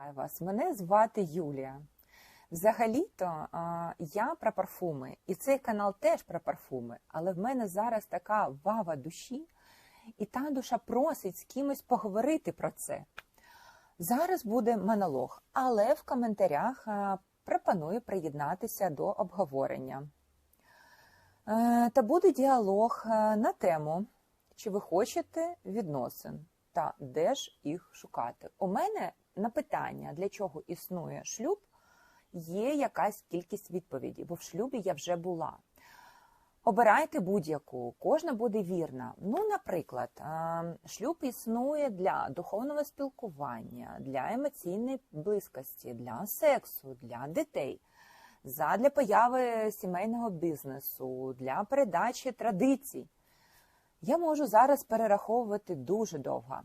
Вітаю вас. Мене звати Юлія. Взагалі-то я про парфуми, і цей канал теж про парфуми, але в мене зараз така вава душі, і та душа просить з кимось поговорити про це. Зараз буде монолог, але в коментарях пропоную приєднатися до обговорення. Е, Та буде діалог е, на тему, чи ви хочете відносин та де ж їх шукати. У мене на питання, для чого існує шлюб, є якась кількість відповідей, бо в шлюбі я вже була. Обирайте будь-яку, кожна буде вірна. Ну, наприклад, е, шлюб існує для духовного спілкування, для емоційної близькості, для сексу, для дітей, задля появи сімейного бізнесу, для передачі традицій. Я можу зараз перераховувати дуже довго,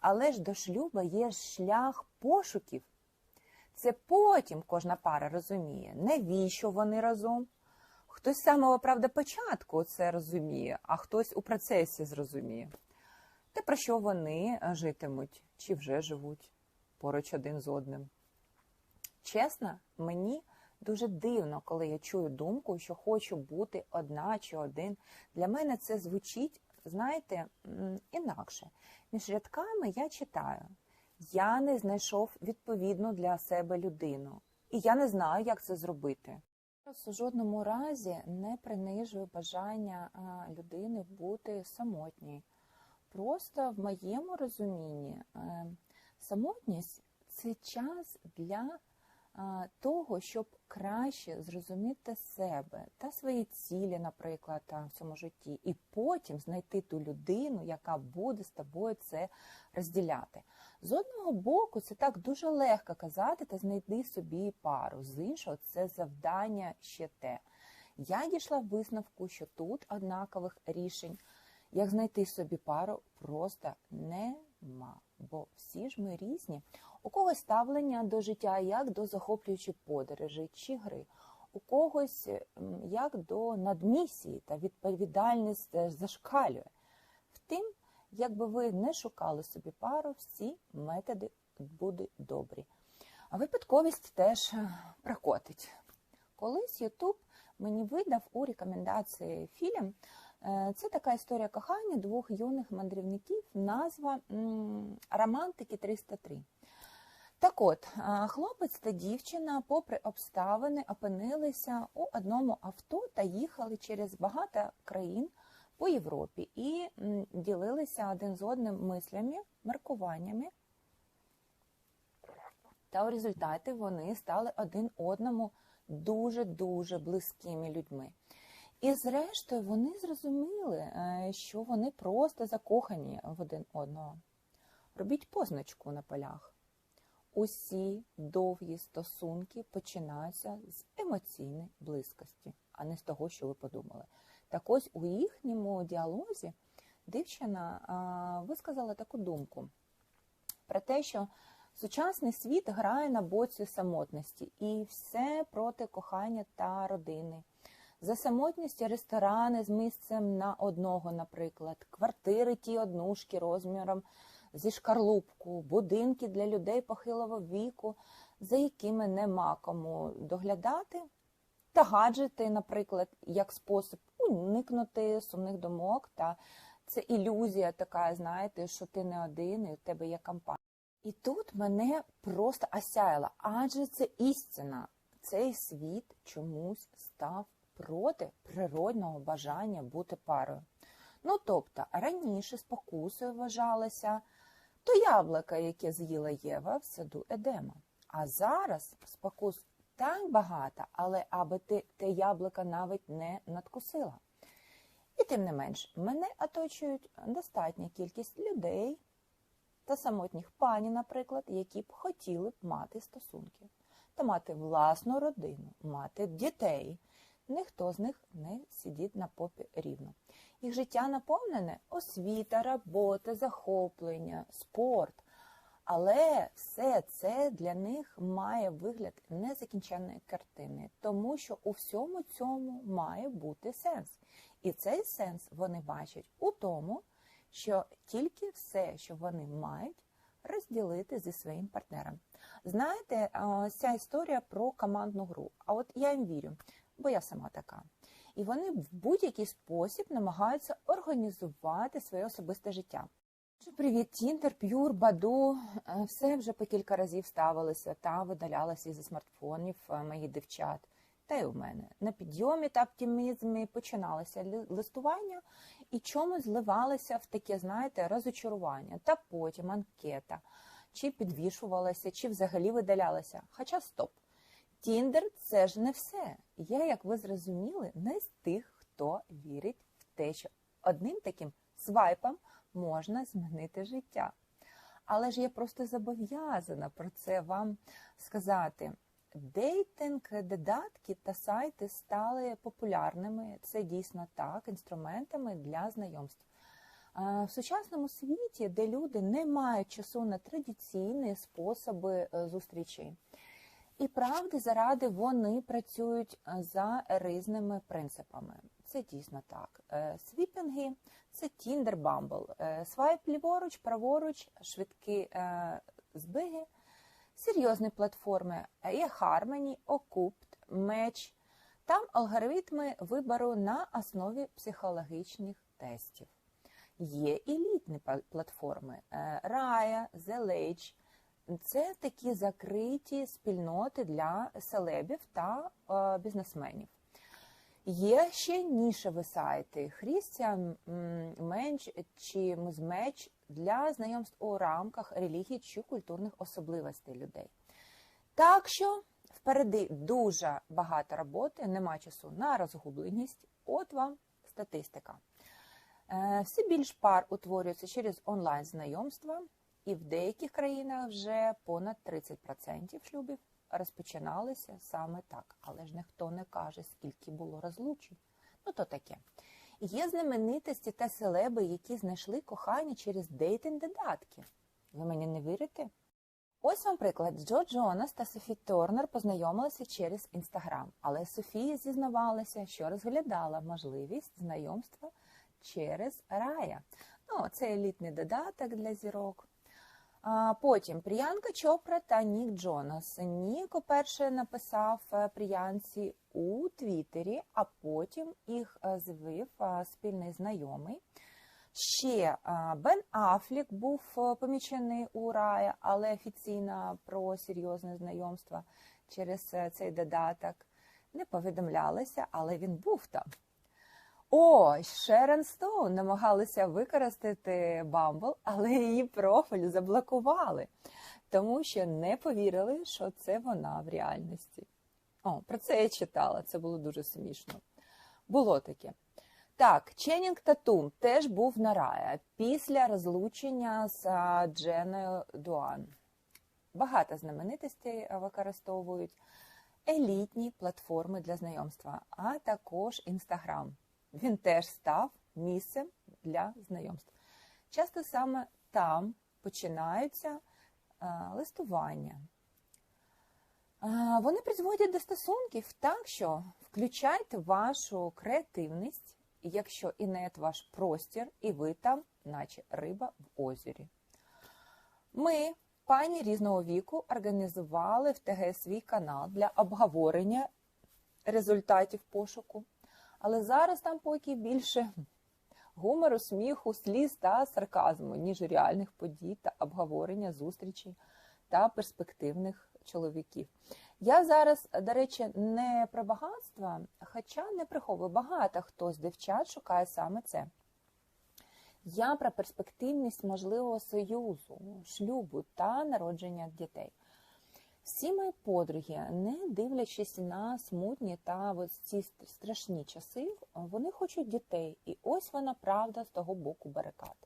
але ж до шлюба є шлях пошуків. Це потім кожна пара розуміє, навіщо вони разом. Хтось з самого правда початку це розуміє, а хтось у процесі зрозуміє. Те, про що вони житимуть чи вже живуть поруч один з одним. Чесно, мені дуже дивно, коли я чую думку, що хочу бути одна чи один. Для мене це звучить, знаєте, інакше. Між рядками я читаю: я не знайшов відповідну для себе людину, і я не знаю, як це зробити. У жодному разі не принижую бажання людини бути самотній. Просто в моєму розумінні е, самотність це час для того, щоб краще зрозуміти себе та свої цілі, наприклад, а, в цьому житті, і потім знайти ту людину, яка буде з тобою це розділяти. З одного боку, це так дуже легко казати та знайди собі пару. З іншого, це завдання ще те. Я дійшла в висновку, що тут однакових рішень, як знайти собі пару, просто нема. Бо всі ж ми різні. У когось ставлення до життя як до захоплюючої подорожі чи гри, у когось як до надмісії та відповідальність зашкалює. Втім, якби ви не шукали собі пару, всі методи будуть добрі. А випадковість теж е, прокотить. Колись Ютуб мені видав у рекомендації фільм. Е, Це така історія кохання двох юних мандрівників, назва Романтики 303. Так от, е, хлопець та дівчина, попри обставини, опинилися у одному авто та їхали через багато країн по Європі і ділилися один з одним мислями, маркуваннями. Та у результаті вони стали один одному дуже-дуже близькими людьми. І зрештою вони зрозуміли, е, що вони просто закохані в один одного. Робіть позначку на полях. Усі довгі стосунки починаються з емоційної близькості, а не з того, що ви подумали. Так ось у їхньому діалозі дівчина висказала таку думку про те, що сучасний світ грає на боці самотності і все проти кохання та родини. За самотністю ресторани з місцем на одного, наприклад, квартири ті однушки розміром зі шкарлупку, будинки для людей похилого віку, за якими нема кому доглядати, та гаджети, наприклад, як спосіб уникнути сумних думок. Та це ілюзія така, знаєте, що ти не один, і у тебе є компанія. І тут мене просто осяяло, адже це істина. Цей світ чомусь став проти природного бажання бути парою. Ну тобто раніше спокусою вважалося то яблука, яке з'їла Єва в саду Едема. А зараз спокус так багато, але аби ти те яблуко навіть не надкусила. І тим не менш, мене оточують достатня кількість людей та самотніх пані, наприклад, які б хотіли б мати стосунки та мати власну родину, мати дітей. Ніхто з них не сидить на попі рівно. Їх життя наповнене освіта, робота, захоплення, спорт. Але все це для них має вигляд незакінченої картини, тому що у всьому цьому має бути сенс. І цей сенс вони бачать у тому, що тільки все, що вони мають, розділити зі своїм партнером. Знаєте, ця історія про командну гру. А от я їм вірю, бо я сама така. І вони в будь-який спосіб намагаються організувати своє особисте життя. Привіт, Тіндер, П'юр, Баду. Е, Все вже по кілька разів ставилися та видалялися зі смартфонів е, моїх дівчат. Та й у мене на підйомі та оптимізмі починалося листування і чомусь зливалося в таке, знаєте, розочарування, та потім анкета, чи підвішувалася, чи взагалі видалялася. Хоча стоп. Тіндер це ж не все. Я, як ви зрозуміли, не з тих, хто вірить в те, що одним таким свайпом можна змінити життя. Але ж я просто зобов'язана про це вам сказати. Дейтинг-додатки та сайти стали популярними. Це дійсно так, інструментами для знайомств. В сучасному світі, де люди не мають часу на традиційні способи е, зустрічей. І правди заради вони працюють е, за різними принципами. Це дійсно так. Е, Свіпінги це Tinder, Bumble. Е, Свайп ліворуч, праворуч, швидкі збиги, серйозні платформи eHarmony, Okupt, Match. Там алгоритми вибору на основі психологічних тестів. Є елітні платформи Raya, The Lage. Це такі закриті спільноти для селебів та е, бізнесменів. Є ще нішеві сайти Christian Менч чи Музмеч для знайомств у рамках релігій чи культурних особливостей людей. Так що впереди дуже багато роботи, нема часу на розгубленість. От вам статистика. Е, Все більш пар утворюється через онлайн знайомства, і в деяких країнах вже понад 30% шлюбів розпочиналися саме так. Але ж ніхто не каже, скільки було розлучень. Ну то таке. Є знаменитості та селеби, які знайшли кохання через дейтинг-додатки. Ви мені не вірите? Ось вам приклад. Джо Джонас та Софі Торнер познайомилися через інстаграм, але Софія зізнавалася, що розглядала можливість знайомства через Рая. Ну, це елітний додаток для зірок. Потім Пріянка Чопра та Нік Джонас. Нік уперше написав е, Пріянці у Твіттері, а потім їх е, звив е, спільний знайомий. Ще Бен Афлік був помічений у Рая, але офіційно про серйозне знайомство через цей додаток не повідомлялося, але він був там. О, Шерон Стоун намагалися використати Бамбл, але її профіль заблокували, тому що не повірили, що це вона в реальності. О, про це я читала, це було дуже смішно. Було таке. Так, Ченнінг Татум теж був на рая після розлучення з Дженою Дуан. Багато знаменитостей використовують елітні платформи для знайомства, а також Інстаграм. Він теж став місцем для знайомств. Часто саме там починаються а, листування. А, Вони призводять до стосунків так, що включайте вашу креативність, якщо інет ваш простір, і ви там, наче риба в озері. Ми, пані різного віку, організували в ТГ свій канал для обговорення результатів пошуку. Але зараз там поки більше гумору, сміху, сліз та сарказму, ніж реальних подій та обговорення зустрічей та перспективних чоловіків. Я зараз, до речі, не про багатство, хоча не приховую, багато хто з дівчат шукає саме це. Я про перспективність можливого союзу, шлюбу та народження дітей. Всі мої подруги, не дивлячись на смутні та ось ці страшні часи, вони хочуть дітей. І ось вона правда з того боку барикад.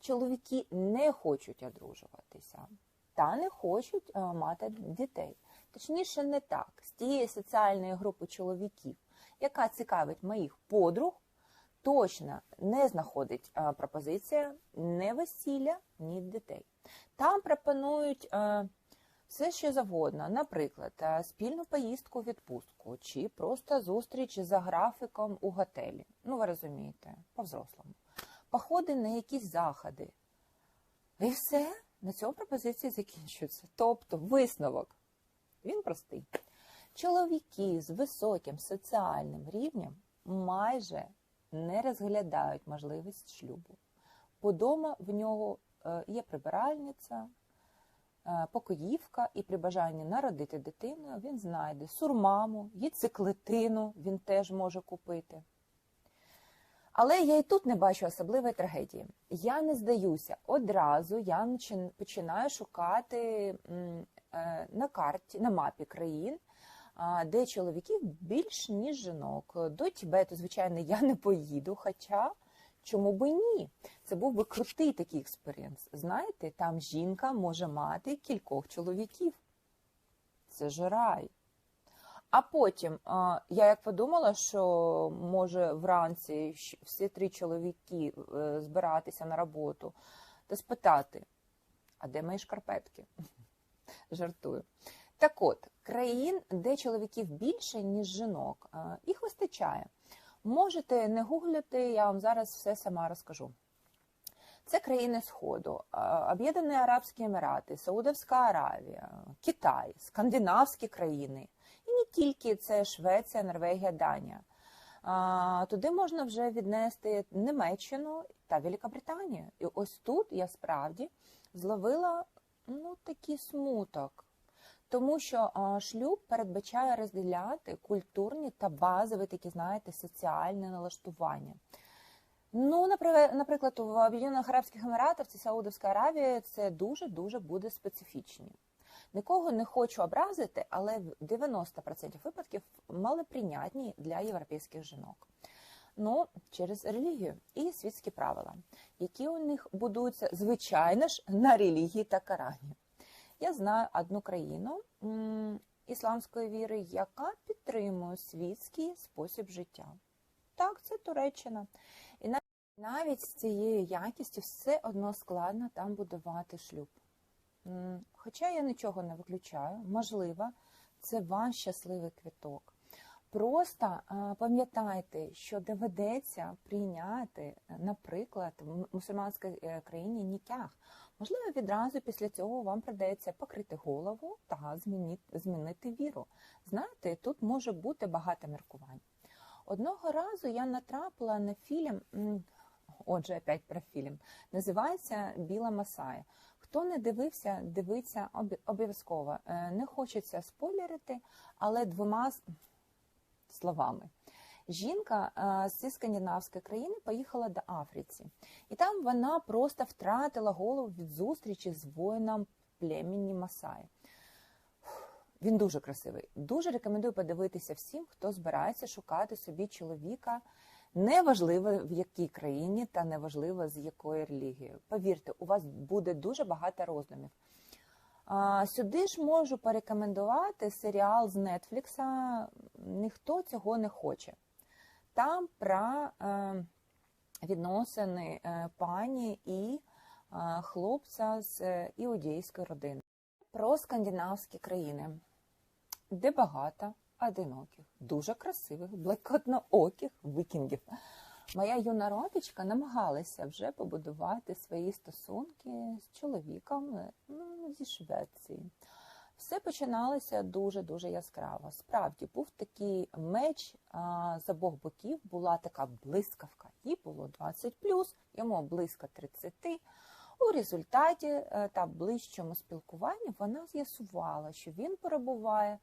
Чоловіки не хочуть одружуватися та не хочуть мати дітей. Точніше, не так. З тієї соціальної групи чоловіків, яка цікавить моїх подруг, точно не знаходить пропозиція не весілля, ні дітей. Там пропонують. Все що завгодно, наприклад, е, спільну поїздку у відпустку чи просто зустріч за графіком у готелі. Ну, ви розумієте, по-взрослому. Походи на якісь заходи. І все, На цьому пропозиції закінчується. Тобто висновок. Він простий. Чоловіки з високим соціальним рівнем майже не розглядають можливість шлюбу. Подома в нього е, є прибиральниця, покоївка, і при бажанні народити дитину він знайде сурмаму, яйцеклетину він теж може купити. Але я і тут не бачу особливої трагедії. Я не здаюся. Одразу я починаю шукати е, на карті, на мапі країн, де чоловіків більш ніж жінок. До Тібету, звичайно, я не поїду, хоча чому би ні? Це був би крутий такий експеримент. Знаєте, там жінка може мати кількох чоловіків. Це ж рай. А потім я як подумала, що може вранці всі три чоловіки е, збиратися на роботу та спитати, а де мої шкарпетки? Жартую. Так от, країн, де чоловіків більше, ніж жінок, їх вистачає. Можете не гуглити, я вам зараз все сама розкажу. Це країни Сходу, Об'єднані Арабські Емірати, Саудовська Аравія, Китай, скандинавські країни. І не тільки це Швеція, Норвегія, Данія. Туди можна вже віднести Німеччину та Великобританію. І ось тут я справді зловила ну, такий смуток. Тому що шлюб передбачає розділяти культурні та базові такі, знаєте, соціальні налаштування. Ну, наприклад, в Об'єднаних Арабських Еміратах це Саудовська Аравія, це дуже-дуже буде специфічні. Нікого не хочу образити, але в 90% випадків малоприйнятні для європейських жінок. Ну, через релігію і світські правила, які у них будуються, звичайно ж, на релігії та карані. Я знаю одну країну ісламської віри, яка підтримує світський спосіб життя. Так, це Туреччина. І навіть з цією якістю все одно складно там будувати шлюб. Хоча я нічого не виключаю, можливо, це ваш щасливий квіток. Просто пам'ятайте, що доведеться прийняти, наприклад, в мусульманській е, країні нікях. Можливо, відразу після цього вам придеться покрити голову та змінити, віру. Знаєте, тут може бути багато міркувань. Одного разу я натрапила на фільм, отже, опять про фільм, називається Біла Масая. Хто не дивився, дивиться обов'язково. Е, Не хочеться спойлерити, але двома словами. Жінка е, зі скандинавської країни поїхала до Африці, і там вона просто втратила голову від зустрічі з воїном племені Масаї. Він дуже красивий. Дуже рекомендую подивитися всім, хто збирається шукати собі чоловіка. Неважливо в якій країні та неважливо з якої релігії. Повірте, у вас буде дуже багато роздумів. Сюди ж можу порекомендувати серіал з Нетфлікса Ніхто цього не хоче. Там про е, відносини е, пані і е, хлопця з іудейської родини. Про скандинавські країни, де багато одиноких, дуже красивих, блекотнооких вікінгів. Моя юна родичка намагалася вже побудувати свої стосунки з чоловіком ну, зі Швеції. Все починалося дуже-дуже яскраво. Справді був такий меч а, з обох боків, була така блискавка. Їй було 20 йому близько 30. У результаті е, та ближчому спілкуванні вона з'ясувала, що він перебуває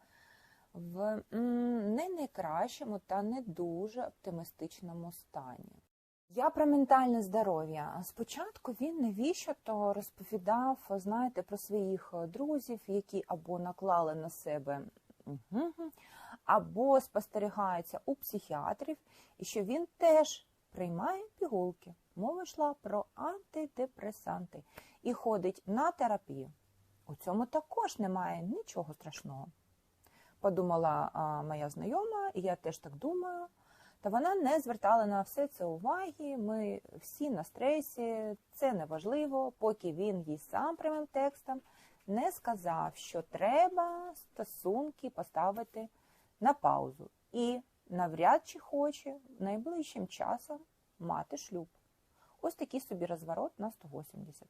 в не найкращому та не дуже оптимістичному стані. Я про ментальне здоров'я. Спочатку він навіщо то розповідав, знаєте, про своїх друзів, які або наклали на себе, або спостерігаються у психіатрів, і що він теж приймає пігулки. Мова йшла про антидепресанти і ходить на терапію. У цьому також немає нічого страшного. Подумала моя знайома, і я теж так думаю. Та вона не звертала на все це уваги. Ми всі на стресі, це не важливо, поки він їй сам прямим текстом не сказав, що треба стосунки поставити на паузу і навряд чи хоче найближчим часом мати шлюб. Ось такий собі розворот на 180.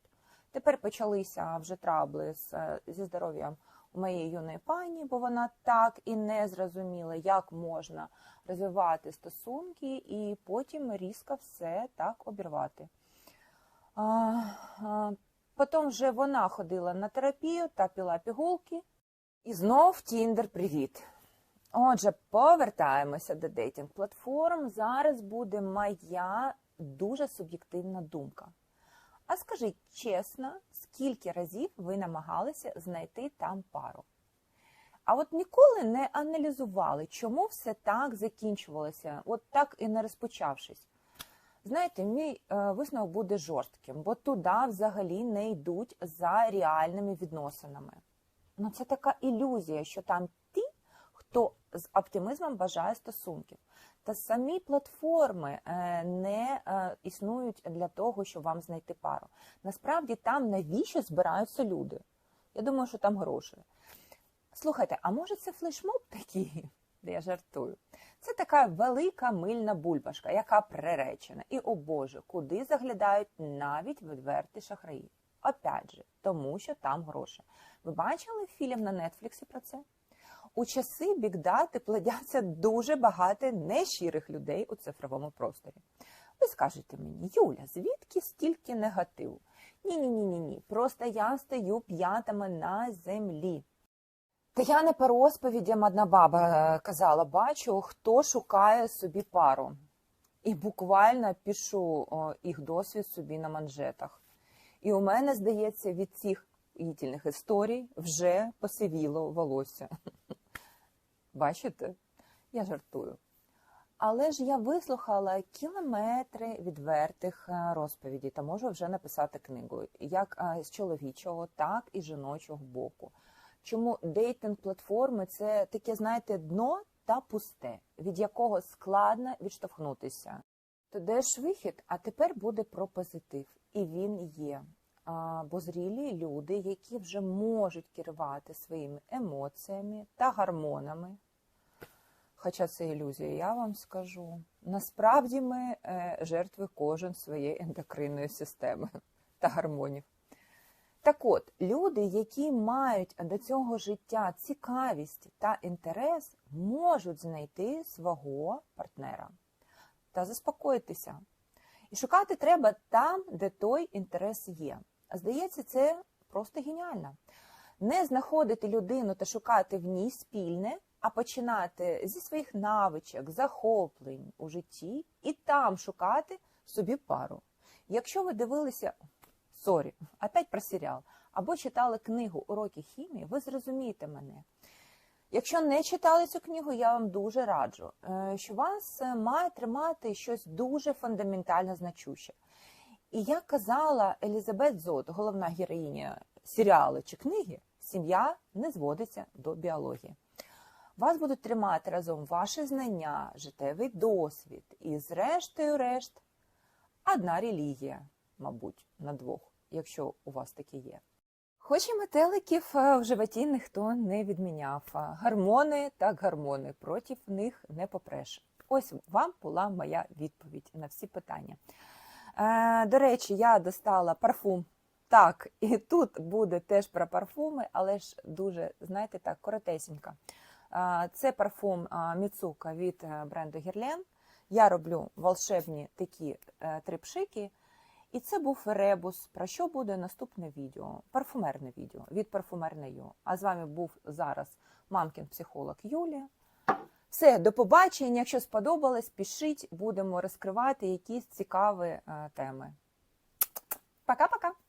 Тепер почалися вже трабли е, зі здоров'ям моєї юної пані, бо вона так і не зрозуміла, як можна розвивати стосунки, і потім різко все так обірвати. А, а, Потім вже вона ходила на терапію та піла пігулки. І знов Тіндер, привіт. Отже, повертаємося до дейтинг платформ. Зараз буде моя дуже суб'єктивна думка. А скажіть чесно, скільки разів ви намагалися знайти там пару? А от ніколи не аналізували, чому все так закінчувалося, от так і не розпочавшись. Знаєте, мій е, висновок буде жорстким, бо туди взагалі не йдуть за реальними відносинами. Ну це така ілюзія, що там ті, хто з оптимізмом бажає стосунків. Та самі платформи е, не е, існують для того, щоб вам знайти пару. Насправді там навіщо збираються люди? Я думаю, що там гроші. Слухайте, а може це флешмоб такий? Я жартую. Це така велика мильна бульбашка, яка приречена. І, о Боже, куди заглядають навіть відверті шахраї. Опять же, тому що там гроші. Ви бачили фільм на Нетфліксі про це? У часи бікдати плодяться дуже багато нещирих людей у цифровому просторі. Ви скажете мені, Юля, звідки стільки негативу? Ні, ні, ні, ні, ні. Просто я стою п'ятами на землі. Та я не по розповідям одна баба е, казала, бачу, хто шукає собі пару. І буквально пишу о, їх досвід собі на манжетах. І у мене, здається, від цих ітільних історій вже посивіло волосся. Бачите? Я жартую. Але ж я вислухала кілометри відвертих е, розповідей та можу вже написати книгу як е, з чоловічого, так і жіночого боку. Чому дейтинг платформи це таке, знаєте, дно та пусте, від якого складно відштовхнутися. То де ж вихід? А тепер буде про позитив, і він є. Бо зрілі люди, які вже можуть керувати своїми емоціями та гормонами. Хоча це ілюзія, я вам скажу. Насправді ми е, жертви кожен своєї ендокринної системи та гормонів. Так от, люди, які мають до цього життя цікавість та інтерес, можуть знайти свого партнера та заспокоїтися. І шукати треба там, де той інтерес є. Здається, це просто геніально. Не знаходити людину та шукати в ній спільне, а починати зі своїх навичок, захоплень у житті і там шукати собі пару. Якщо ви дивилися сорі, опять про серіал, або читали книгу Уроки хімії, ви зрозумієте мене. Якщо не читали цю книгу, я вам дуже раджу, е, що вас е, має тримати щось дуже фундаментально значуще. І як казала Елізабет Зод, головна героїня серіалу чи книги, сім'я не зводиться до біології. Вас будуть тримати разом ваші знання, життєвий досвід і, зрештою, решт, одна релігія, мабуть, на двох, якщо у вас таке є. Хоч і метеликів е, в животі ніхто не відміняв. Гормони так гормони, проти них не попреш. Ось вам була моя відповідь на всі питання. Е, До речі, я достала парфум. Так, і тут буде теж про парфуми, але ж дуже, знаєте, так, коротесенько. Це парфум Міцука від е, бренду Герлен. Я роблю волшебні такі е, три пшики. І це був ребус. Про що буде наступне відео? Парфумерне відео від парфумерною. А з вами був зараз мамкін психолог Юлія. Все, до побачення. Якщо сподобалось, пишіть, будемо розкривати якісь цікаві е, теми. Пока-пока!